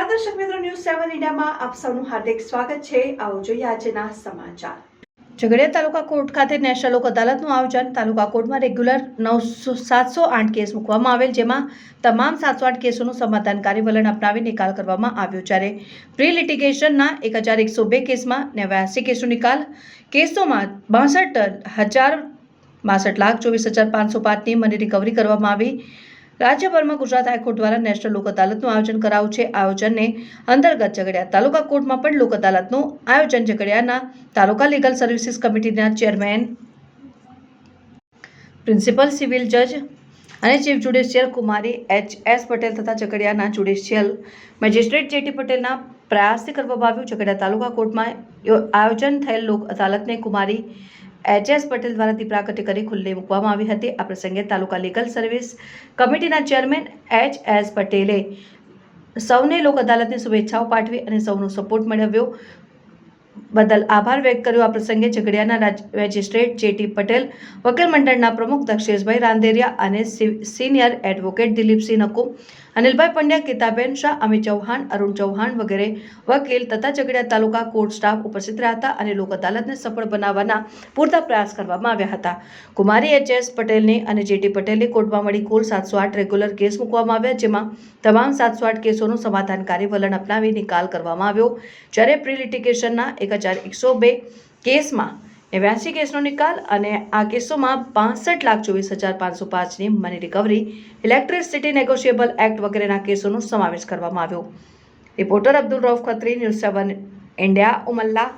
ન્યૂઝમાં આપ સૌનું હાર્દિક સ્વાગત છે. આવો જોઈએ આજના સમાચાર. ઝઘડિયા તાલુકા કોર્ટ ખાતે નેશનલ લોક અદાલતનું આયોજન. તાલુકા કોર્ટમાં રેગ્યુલર નવસો સાતસો આઠ કેસ મૂકવામાં આવેલ, જેમાં તમામ સાતસો આઠ કેસોનું સમાધાનકારી વલણ અપનાવી નિકાલ કરવામાં આવ્યો. જ્યારે પ્રી લિટિગેશનના એક હજાર એકસો બે કેસમાં નેવ્યાસી કેસો નિકાલ, કેસોમાં બાસઠ હજાર બાસઠ લાખ ચોવીસ હજાર પાંચસો પાંચની મની રિકવરી કરવામાં આવી. રાજ્યભરમાં ગુજરાત હાઈકોર્ટ દ્વારા નેશનલ લોક અદાલતનું આયોજન કરાયું છે. આયોજનને અંતર્ગત ઝઘડિયા તાલુકા કોર્ટમાં પણ લોક અદાલતનું આયોજન ઝઘડિયાના તાલુકા લીગલ સર્વિસીસ કમિટીના ચેરમેન, પ્રિન્સિપલ, સિવિલ જજ અને ચીફ જ્યુડિશિયલ કુમારી એચ એસ પટેલ તથા ઝઘડિયાના જ્યુડિશિયલ મેજિસ્ટ્રેટ જેટી પટેલના પ્રયાસથી કરવામાં આવ્યું. ઝઘડા તાલુકા કોર્ટમાં આયોજન થયેલ લોક અદાલતને કુમારી એચ એસ પટેલ દ્વારા દીપ પ્રાગટ્ય કરી ખુલ્લી મૂકવામાં આવી હતી. આ પ્રસંગે તાલુકા લીગલ સર્વિસ કમિટીના ચેરમેન એચ એસ પટેલે સૌને લોક અદાલતની શુભેચ્છાઓ પાઠવી અને સૌનો સપોર્ટ મેળવ્યો. બદલ આભાર વ્યક્ત કર્યો. આ પ્રસંગે ઝઘડિયાના મેજિસ્ટ્રેટ જેટી પટેલ, વકીલ મંડળના પ્રમુખ દક્ષેશભાઈ રાંદેરિયા અને સિનિયર એડવોકેટ દિલીપસિંહ નકુ અનિલભાઈ પંડ્યા, કેતાબેન શાહ, અમિત ચૌહાણ, અરુણ ચૌહાણ વગેરે વકીલ તથા ઝઘડિયા તાલુકા કોર્ટ સ્ટાફ ઉપસ્થિત રહ્યા હતા અને લોક અદાલતને સફળ બનાવવાના પૂરતા પ્રયાસ કરવામાં આવ્યા હતા. કુમારી એચ એસ પટેલની અને જે ટી પટેલની કોર્ટમાં મળી કુલ સાતસો આઠ રેગ્યુલર કેસ મૂકવામાં આવ્યા, જેમાં તમામ સાતસો આઠ કેસોનું સમાધાનકારી વલણ અપનાવી નિકાલ કરવામાં આવ્યો. જ્યારે પ્રી લિટિગેશનના એક હજાર એકસો બે કેસમાં નેવ્યાસી કેસનો નિકાલ અને આ કેસોમાં પાસઠ લાખ ચોવીસ હજાર પાંચસો પાંચની money recovery electricity negotiable act વગેરેના કેસોનો સમાવેશ કરવામાં આવ્યો. Reporter Abdul Rauf Khatri news seven India Umalla.